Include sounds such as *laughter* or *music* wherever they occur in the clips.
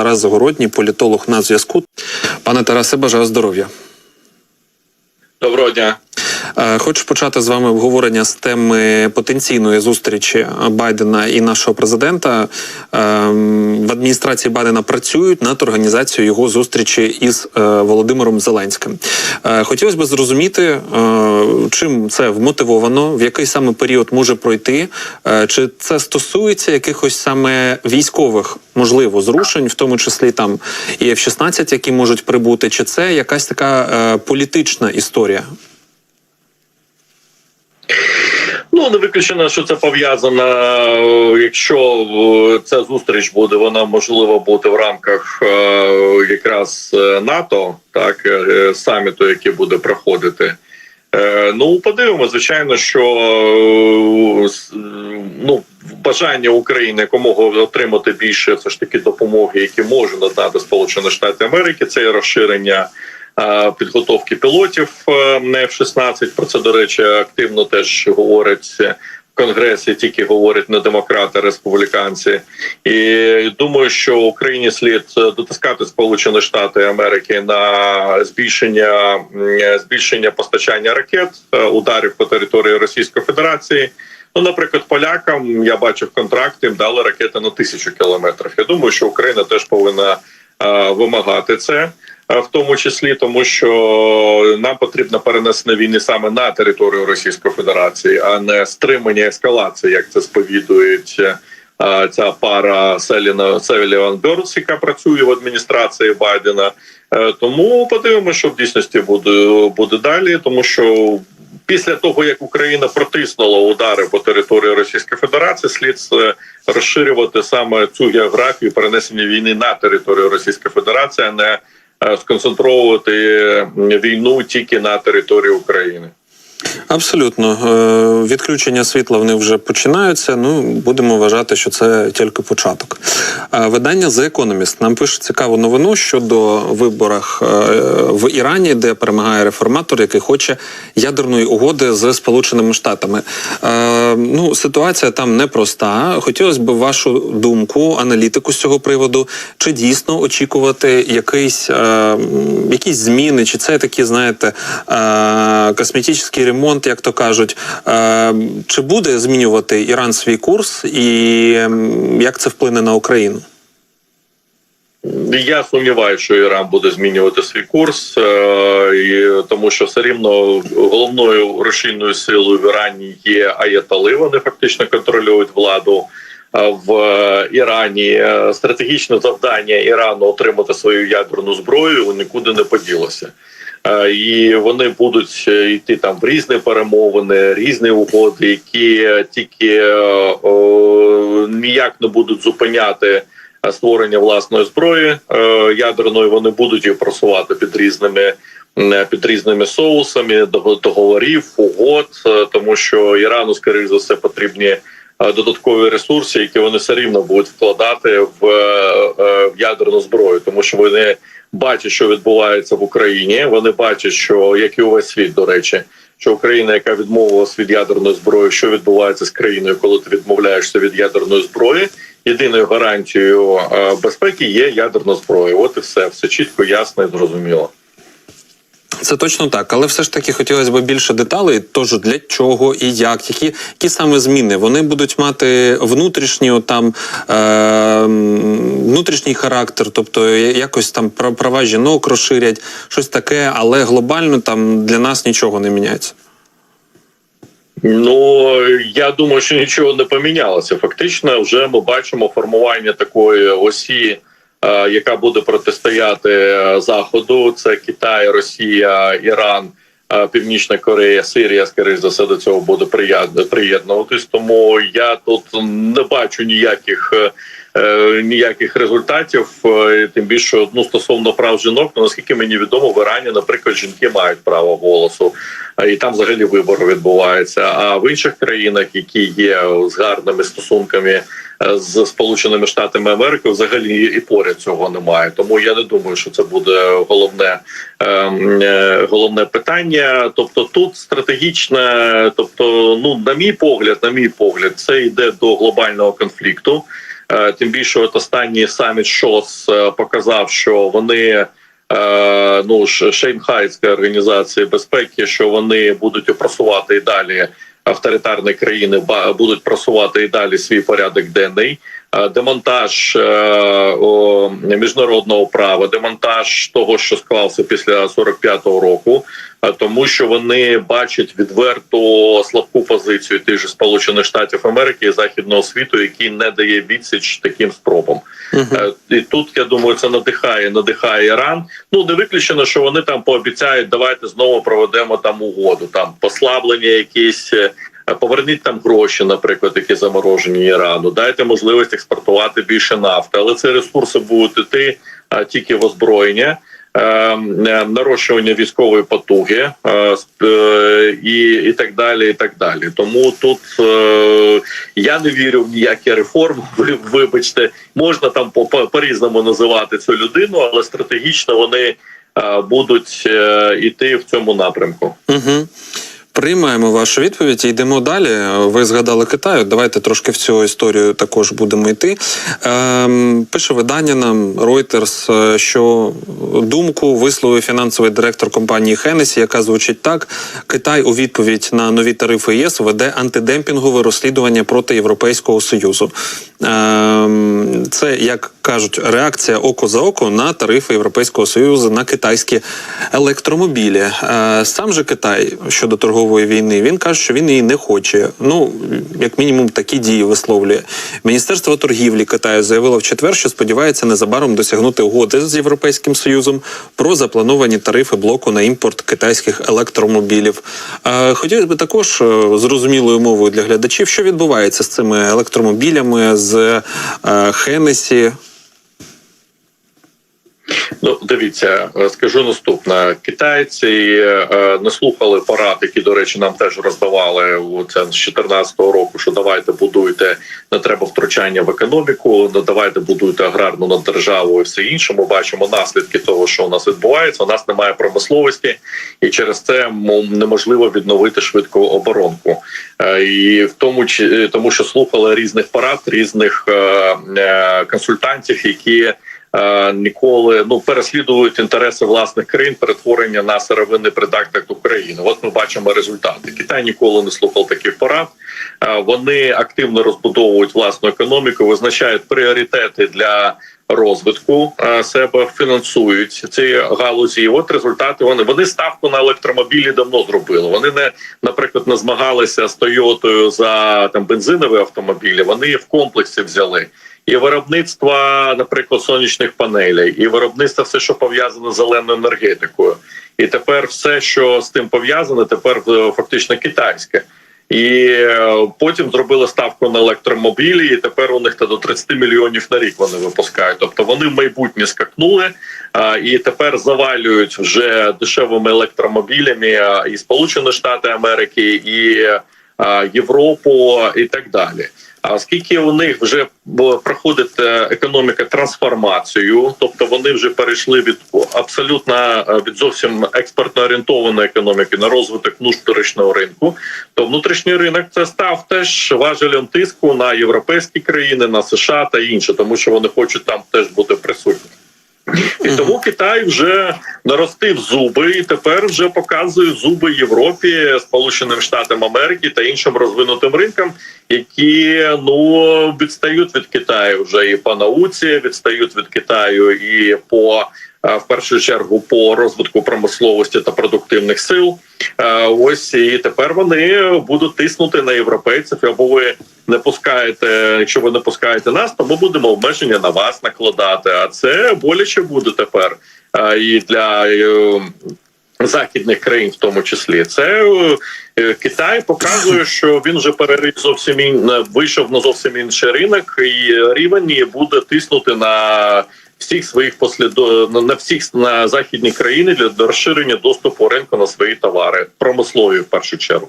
Тарас Загородній, політолог на зв'язку. Пане Тарасе, бажаю здоров'я. Доброго дня. Е, Хочу почати з вами обговорення з теми потенційної зустрічі Байдена і нашого президента. Ем, В адміністрації Байдена працюють над організацією його зустрічі із е, Володимиром Зеленським. Е, Хотілося б зрозуміти, е, чим це вмотивовано, в який саме період може пройти, е, чи це стосується якихось саме військових можливо зрушень, в тому числі там і F-16, які можуть прибути, чи це якась така е, політична історія? Ну не виключено, що це пов'язано. е, Якщо е, ця зустріч буде, вона можливо буде в рамках е, якраз НАТО, так саміту, який буде проходити. Ну, подивимося, звичайно, що ну бажання України якомога отримати більше все ж таки допомоги, які може надати Сполучені Штати Америки, це розширення підготовки пілотів е, на F-16. Про це до речі активно теж говорять. В Конгресі тільки говорять не демократи, республіканці, і думаю, що Україні слід дотискати Сполучені Штати Америки на збільшення збільшення постачання ракет, е, ударів по території Російської Федерації. Ну, наприклад, полякам я бачив контракт, їм дали ракети на тисячу кілометрів. Я думаю, що Україна теж повинна е, вимагати це. е, В тому числі тому, що нам потрібно перенесення війни саме на територію Російської Федерації, а не стримання ескалації, як це сповідують е, ця пара Селіна Селіван Бьордс, яка працює в адміністрації Байдена. Е, Тому подивимося, що в дійсності буде буде далі, тому що. Після того як Україна протиснула удари по території Російської Федерації, слід е, розширювати саме цю географію перенесення війни на територію Російської Федерації, а не е, сконцентровувати війну тільки на території України. Абсолютно, Е, відключення світла вони вже починаються. Ну будемо вважати, що це тільки початок. Е, Видання The Economist нам пише цікаву новину щодо виборах е, в Ірані, де перемагає реформатор, який хоче ядерної угоди з Сполученими Штатами. Ну ситуація там непроста. Хотілося б вашу думку, аналітику з цього приводу, чи дійсно очікувати якийсь, е, якісь зміни, чи це такі, знаєте, косметичний ремонт, як то кажуть. Е, Чи буде змінювати Іран свій курс, і як це вплине на Україну? Я сумніваюся, що Іран буде змінювати свій курс, е, тому що все рівно головною рушійною силою в Ірані є аятали. Вони фактично контролюють владу. В е, Ірані Е, стратегічне завдання Ірану отримати свою ядерну зброю нікуди не поділося. І вони будуть е, йти там в різні перемовини, різні угоди, які е, тільки е, о, ніяк не будуть зупиняти створення власної зброї е, ядерної. Вони будуть її просувати під різними під різними соусами дого- договорів, угод, тому що Ірану, скоріш за все, потрібні додаткові ресурси, які вони все рівно будуть вкладати в, в ядерну зброю, тому що вони бачать, що відбувається в Україні. Вони бачать, що як і увесь світ, до речі, що Україна, яка відмовилась від ядерної зброї, що відбувається з країною, коли ти відмовляєшся від ядерної зброї. Єдиною гарантією е, безпеки є ядерна зброя. От і все, все чітко, ясно і зрозуміло. Це точно так, але все ж таки хотілося б більше деталей. Тож для чого і як, які, які саме зміни вони будуть мати внутрішню там е, внутрішній характер, тобто якось там пра- права жінок розширять, щось таке, але глобально там для нас нічого не міняється. Ну я думаю, що нічого не помінялося. Фактично, вже ми бачимо формування такої осі, яка буде протистояти е, заходу. Це Китай, Росія, Іран, е, Північна Корея, Сирія. скоріш за все до цього буде приєд- приєднуватись. Тому я тут не бачу ніяких. Е, е, Ніяких результатів, е, тим більше ну стосовно прав жінок, ну наскільки мені відомо, в Ірані, наприклад, жінки мають право голосу, а і там взагалі вибори відбуваються. А в інших країнах, які є з гарними стосунками е, з Сполученими Штатами Америки, взагалі і поряд цього немає. Тому я не думаю, що це буде головне ем, е, головне питання. Тобто, тут стратегічне, тобто, ну на мій погляд, на мій погляд, це йде до глобального конфлікту. Е, Тим більше, от останній саміт ШОС е, показав, що вони е, ну Ш- організація безпеки, що вони будуть просувати і далі авторитарні країни, будуть просувати і далі свій порядок денний. Е, Демонтаж е, міжнародного права, демонтаж того, що склався після 45-го року, е, тому що вони бачать відверту слабку позицію тих же Сполучених Штатів Америки і західного світу, який не дає відсіч таким спробам. Е, І тут я думаю, це надихає, надихає Іран. Ну не виключено, що вони там пообіцяють, давайте знову проведемо там угоду, там послаблення, якісь. Е, Поверніть там гроші, наприклад, які заморожені Ірану. Дайте можливість експортувати більше нафти, але ці ресурси будуть іти а, тільки в озброєння, е, е, нарощування військової потуги е, е, і, і так далі. І так далі. Тому тут е, я не вірю в ніякі реформи. *laughs* Ви вибачте, можна там по, по, по-різному називати цю людину, але стратегічно вони е, будуть е, іти в цьому напрямку. Угу. Приймаємо вашу відповідь і йдемо далі. Ви згадали Китай. Давайте трошки в цю історію також будемо йти. Ем, пише видання нам Reuters, е, що думку висловив фінансовий директор компанії Хенесі, яка звучить так: Китай у відповідь на нові тарифи ЄС веде антидемпінгове розслідування проти Європейського союзу. Ем, це як кажуть, реакція око за око на тарифи Європейського союзу на китайські електромобілі. Е, Сам же Китай щодо торгової війни він каже, що він її не хоче. Ну як мінімум такі дії висловлює. Міністерство торгівлі Китаю заявило в четвер, що сподівається незабаром досягнути угоди з Європейським Союзом про заплановані тарифи блоку на імпорт китайських електромобілів. Е, Хотілося б також е, зрозумілою мовою для глядачів, що відбувається з цими електромобілями з е, Хенесі. Ну, дивіться, е, скажу наступне: китайці е, не слухали порад, які, до речі, нам теж роздавали у це з 2014 року. Що давайте будуйте, не треба втручання в економіку, не давайте будуйте аграрну на державу і все інше. Ми бачимо наслідки того, що у нас відбувається. У нас немає промисловості, і через це неможливо відновити швидку оборонку. Е, І в тому чи тому, що слухали різних порад, різних е, е, консультантів, які е, ніколи ну переслідують інтереси власних країн перетворення на сировинний придаток України. От ми бачимо результати. Китай ніколи не слухав таких порад. Е, Вони активно розбудовують власну економіку, визначають пріоритети для. Розвитку е, себе фінансують ці галузі. І от результати вони вони ставку на електромобілі давно зробили. Вони не, наприклад, не змагалися з Тойотою за там бензинові автомобілі. Вони в комплексі взяли і виробництва, наприклад, сонячних панелей, і виробництва все, що пов'язане з зеленою енергетикою. І тепер все, що з тим пов'язане, тепер е, фактично китайське. І е, потім зробили ставку на електромобілі, і тепер у них та до 30 мільйонів на рік вони випускають. Тобто вони в майбутнє скакнули і тепер завалюють вже дешевими електромобілями і Сполучені Штати Америки, і Європу, і так далі. А оскільки у них вже проходить е, економіка трансформацію, тобто вони вже перейшли від абсолютно е, від зовсім експортно орієнтованої економіки на розвиток внутрішнього ринку, то внутрішній ринок це став теж важелем тиску на європейські країни, на США та інше, тому що вони хочуть там теж бути присутні. І тому Китай вже наростив зуби і тепер вже показує зуби Європі, Сполученим Штатам Америки та іншим розвинутим ринкам, які ну відстають від Китаю вже і по науці, відстають від Китаю і по в першу чергу по розвитку промисловості та продуктивних сил. Е, Ось і тепер вони будуть тиснути на європейців. Або ви не пускаєте, якщо ви не пускаєте нас, то ми будемо обмеження на вас накладати. А це боляче буде тепер е, і для е, західних країн, в тому числі. Це е, Китай показує, що він вже перерив зовсім ін... вийшов на зовсім інший ринок, і рівень буде тиснути на. Всіх своїх послідо на- всіх на західні країни для розширення доступу ринку на свої товари, промислові в першу чергу.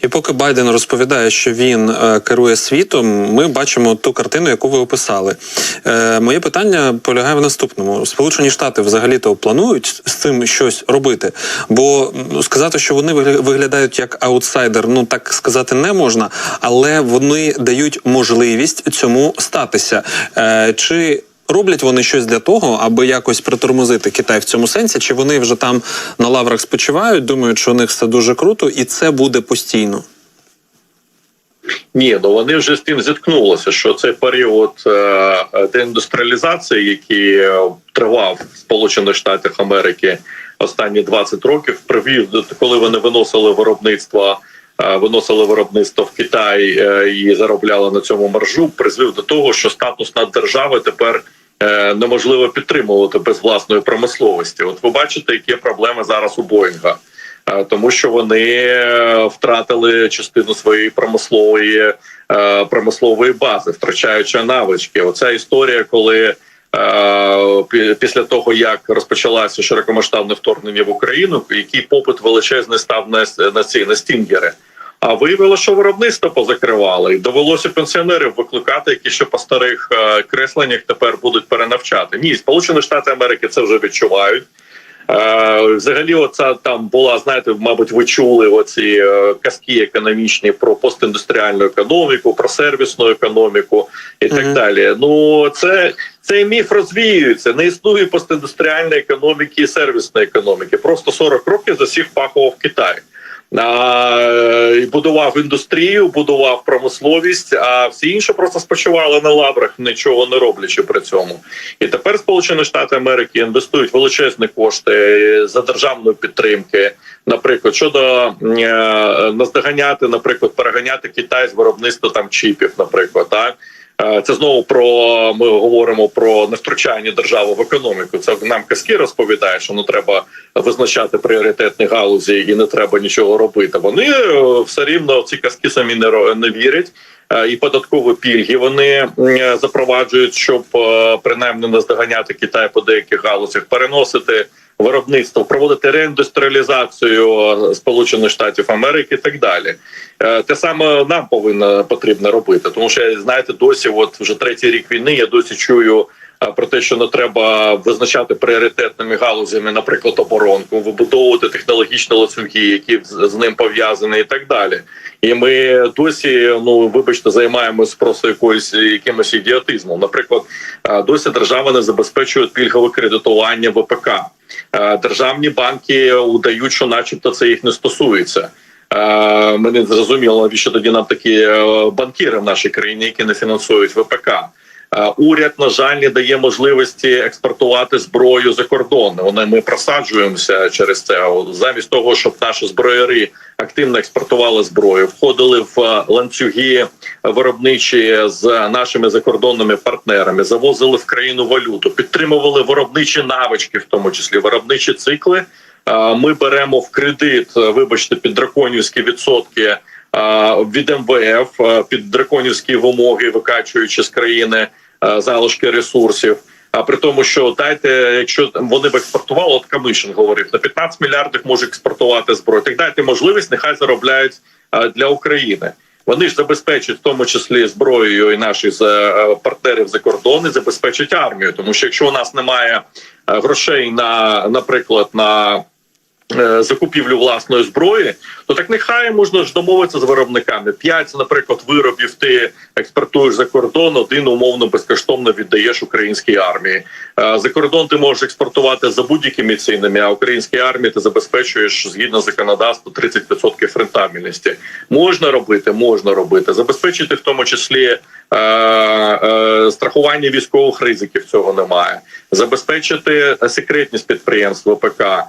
І поки Байден розповідає, що він е, керує світом, ми бачимо ту картину, яку ви описали. Е, моє питання полягає в наступному: Сполучені Штати взагалі-то планують з цим щось робити. Бо м, сказати, що вони вигля- виглядають як аутсайдер, ну так сказати не можна, але вони дають можливість цьому статися. Е, чи Роблять вони щось для того, аби якось притормозити Китай в цьому сенсі, чи вони вже там на лаврах спочивають, думають, що у них все дуже круто, і це буде постійно. Ні, ну вони вже з тим зіткнулися, що цей період е, деіндустріалізації, який е, тривав в Сполучених Штатах Америки останні 20 років, привів до коли вони виносили виробництво. е, Виносили виробництво в Китай і заробляли на цьому маржу, призвів до того, що статус наддержави тепер неможливо підтримувати без власної промисловості. От ви бачите, які проблеми зараз у Боїнга. Е, тому що вони е, втратили частину своєї промислової е, промислової бази, втрачаючи навички. Оця історія, коли е, після того як розпочалося широкомасштабне вторгнення в Україну, який попит величезний став на, на ці на стінгери. А виявилося, що виробництво позакривали, і довелося пенсіонерів викликати, які ще по старих е, кресленнях тепер будуть перенавчати. Ні, Сполучені Штати Америки це вже відчувають. Е, Взагалі, оця там була, знаєте, мабуть, ви чули оці е, казки економічні про постіндустріальну економіку, про сервісну економіку і так Мгм. далі. Ну це цей міф розвіюється. Не існує постіндустріальної економіки і сервісної економіки. Просто 40 років засіх пахував Китай. А, будував індустрію, будував промисловість, а всі інші просто спочивали на лаврах, нічого не роблячи при цьому. І тепер Сполучені Штати Америки інвестують величезні кошти за державної підтримки. Наприклад, щодо е, наздоганяти, наприклад, переганяти Китай з виробництва там чіпів, наприклад, так. Е, Це знову про ми говоримо про невтручання держави в економіку. Це нам казки розповідає, що не треба визначати пріоритетні галузі і не треба нічого робити. Вони е, все рівно ці казки самі не не вірять. Е, І податкові пільги вони запроваджують, щоб е, принаймні наздоганяти Китай по деяких галузях, переносити виробництво, проводити реіндустріалізацію е, Сполучених Штатів Америки і так далі. Е, Те саме нам повинно потрібно робити, тому що знаєте, досі, от вже третій рік війни, я досі чую. Е, Про те, що не треба визначати пріоритетними галузями, наприклад, оборонку, вибудовувати технологічні ланцюги, які з ним пов'язані, і так далі. І ми досі, ну вибачте, займаємось просто якоюсь якимось ідіотизмом. Наприклад, е, досі держава не забезпечує пільгове кредитування ВПК. Е, Державні банки удають, що, начебто, це їх не стосується. Е, Мені зрозуміло, навіщо тоді нам такі банкіри в нашій країні, які не фінансують ВПК. Е, Уряд, на жаль, не дає можливості експортувати зброю за кордон. Вони ми просаджуємося через це. Замість того, щоб наші зброяри активно експортували зброю, входили в е, ланцюги виробничі з нашими закордонними партнерами, завозили в країну валюту, підтримували виробничі навички, в тому числі виробничі цикли. Е, Ми беремо в кредит, вибачте, під драконівські відсотки від МВФ е, під драконівські вимоги, викачуючи з країни е, залишки ресурсів. А при тому, що дайте, якщо вони б експортували, от Камишин говорив, на 15 мільярдів може експортувати зброю. Так дайте можливість, нехай заробляють е, для України. Вони ж забезпечують в тому числі зброєю і е, партнерів за кордони, забезпечать армію. Тому що якщо у нас немає грошей на, наприклад, на закупівлю власної зброї, то так нехай можна ж домовитися з виробниками. П'ять, наприклад, виробів ти експортуєш за кордон, один умовно безкоштовно віддаєш українській армії. Е, За кордон ти можеш експортувати за будь-якими цінами, а українській армії ти забезпечуєш згідно законодавства 30% рентабельності. Можна робити, можна робити, забезпечити в тому числі е, е, страхування військових ризиків. Цього немає. Забезпечити секретність підприємств ВПК, е,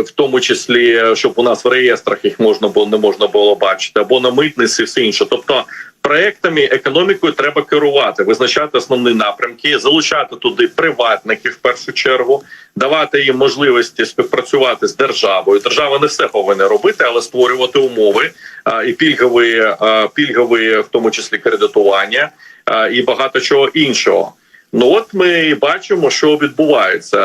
в тому числі, щоб у нас в реєстрах їх можна було не можна було бачити, або на митниці, все інше. Тобто проектами економікою треба керувати, визначати основні напрямки, залучати туди приватників в першу чергу, давати їм можливості співпрацювати з державою. Держава не все повинна робити, але створювати умови а, і пільгові, а, пільгові, в тому числі кредитування а, і багато чого іншого. Ну от ми бачимо, що відбувається.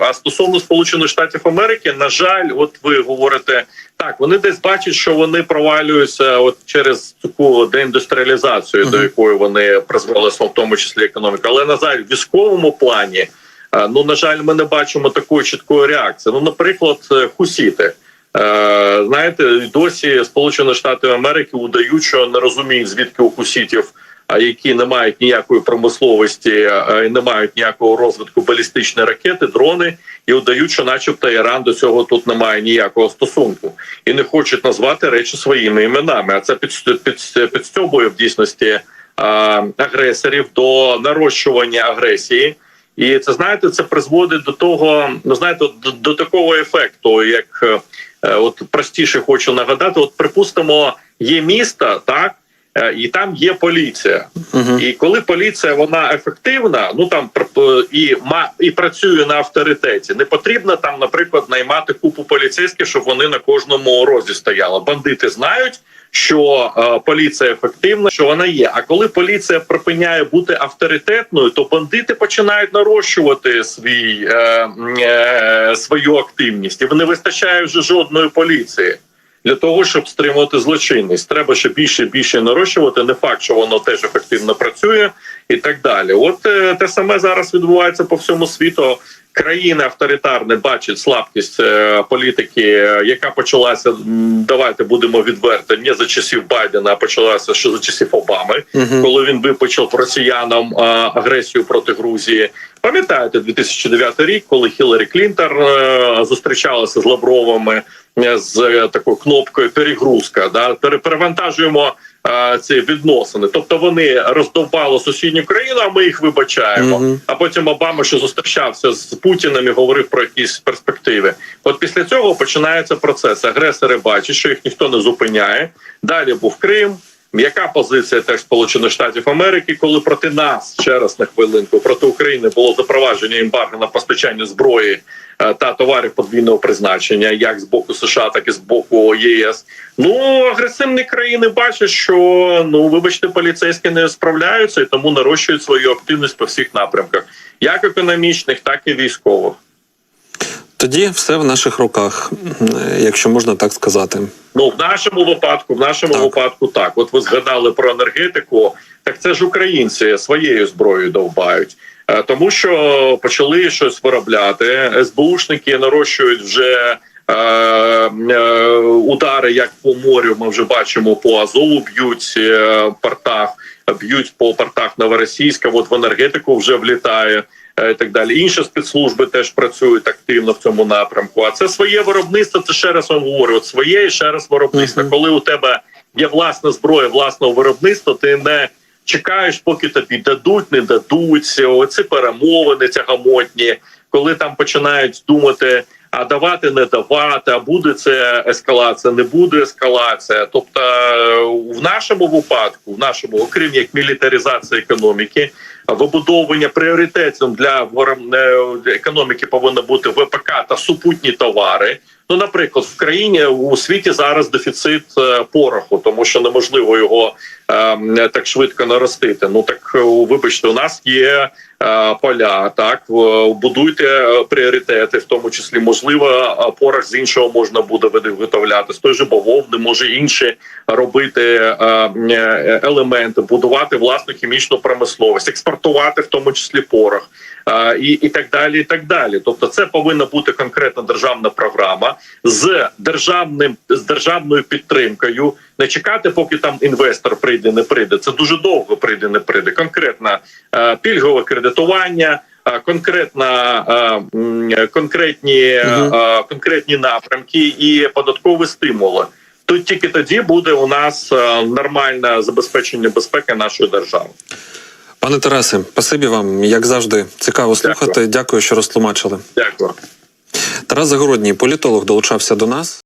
А стосовно Сполучених Штатів Америки, на жаль, от ви говорите так, вони десь бачать, що вони провалюються от через таку деіндустріалізацію, до якої вони призвели в тому числі економіку. Але на жаль, в військовому плані, е, ну на жаль, ми не бачимо такої чіткої реакції. Ну, наприклад, е, хусіти. Е, Знаєте, досі Сполучені Штати Америки удають, що не розуміють, звідки у хусітів, які не мають ніякої промисловості е, не мають ніякого розвитку балістичні ракети, дрони, і удають, що, начебто, Іран до цього тут не має ніякого стосунку, і не хочуть назвати речі своїми іменами. А це підст- підст- підстьобує в дійсності е, агресорів до нарощування агресії. І це знаєте, це призводить до того, ну знаєте, до, до такого ефекту, як е, от простіше хочу нагадати: от припустимо, є місто, так і там є поліція. Угу. І коли поліція вона ефективна, ну там пр- і ма і працює на авторитеті, не потрібно там, наприклад, наймати купу поліцейських, щоб вони на кожному розі стояли. Бандити знають, що е, поліція ефективна, що вона є. А коли поліція припиняє бути авторитетною, то бандити починають нарощувати свій е, е, свою активність, і не вистачає вже жодної поліції. Для того щоб стримувати злочинність, треба ще більше і більше нарощувати. Не факт, що воно теж ефективно працює, і так далі. От е, те саме зараз відбувається по всьому світу. Країни авторитарні бачать слабкість е, політики, е, яка почалася. Давайте будемо відверти, не за часів Байдена, а почалася ще за часів Обами Угу. коли він випочав росіянам агресію проти Грузії. Пам'ятаєте 2009 рік, коли Хіларі Клінтон е, зустрічалася з Лавровими з е, такою кнопкою перегрузка. Да перевантажуємо е, ці відносини. Тобто вони роздовбали сусідню країну, а ми їх вибачаємо. Мгм. А потім Обама ще зустрічався з Путіним і говорив про якісь перспективи. От після цього починається процес. Агресори бачать, що їх ніхто не зупиняє. Далі був Крим. М'яка позиція теж Сполучених Штатів Америки, коли проти нас ще раз на хвилинку проти України було запровадження ембарго на постачання зброї е, та товарів подвійного призначення, як з боку США, так і з боку ЄС. Ну агресивні країни бачать, що ну вибачте, поліцейські не справляються і тому нарощують свою активність по всіх напрямках, як економічних, так і військових. Тоді все в наших руках, е, якщо можна так сказати. Ну, в нашому випадку, в нашому Так. випадку, так. От ви згадали про енергетику. Так це ж українці своєю зброєю довбають. Е, Тому що почали щось виробляти. СБУшники нарощують вже е, е, удари, як по морю. Ми вже бачимо по Азову б'ють е, портах, б'ють по портах Новоросійська. От в енергетику вже влітає. І так далі, інші спецслужби теж працюють активно в цьому напрямку. А це своє виробництво. Це ще раз вам говорю. От своє і ще раз виробництво. Коли у тебе є власна зброя, власного виробництва, ти не чекаєш, поки тобі дадуть, не дадуть. Оці перемовини тягамотні, коли там починають думати. А давати, не давати, а буде це ескалація, не буде ескалація. Тобто, е, в нашому випадку, в нашому, окрім як мілітаризація економіки, вибудовування пріоритетів для е, економіки повинно бути ВПК та супутні товари. Ну, наприклад, в країні у світі зараз дефіцит е, пороху, тому що неможливо його е, так швидко наростити. Ну так е, вибачте, у нас є е, поля. Так будуйте е, пріоритети, в тому числі можливо, порох з іншого можна буде виготовляти з той же бавовни, може інші робити е, елементи, будувати власну хімічну промисловість, експортувати в тому числі порох. І, і так далі, і так далі. Тобто, це повинна бути конкретна державна програма з державним з державною підтримкою. Не чекати, поки там інвестор прийде, не прийде. Це дуже довго прийде, не прийде. Конкретна е, пільгове кредитування, е, конкретна е, конкретні, е, конкретні напрямки і податкові стимули. Тут тільки тоді буде у нас нормальне забезпечення безпеки нашої держави. Пане Тарасе, спасибі вам, як завжди, цікаво Дякую. слухати. Дякую, що розтлумачили. Дякую. Тарас Загородній, політолог, долучався до нас.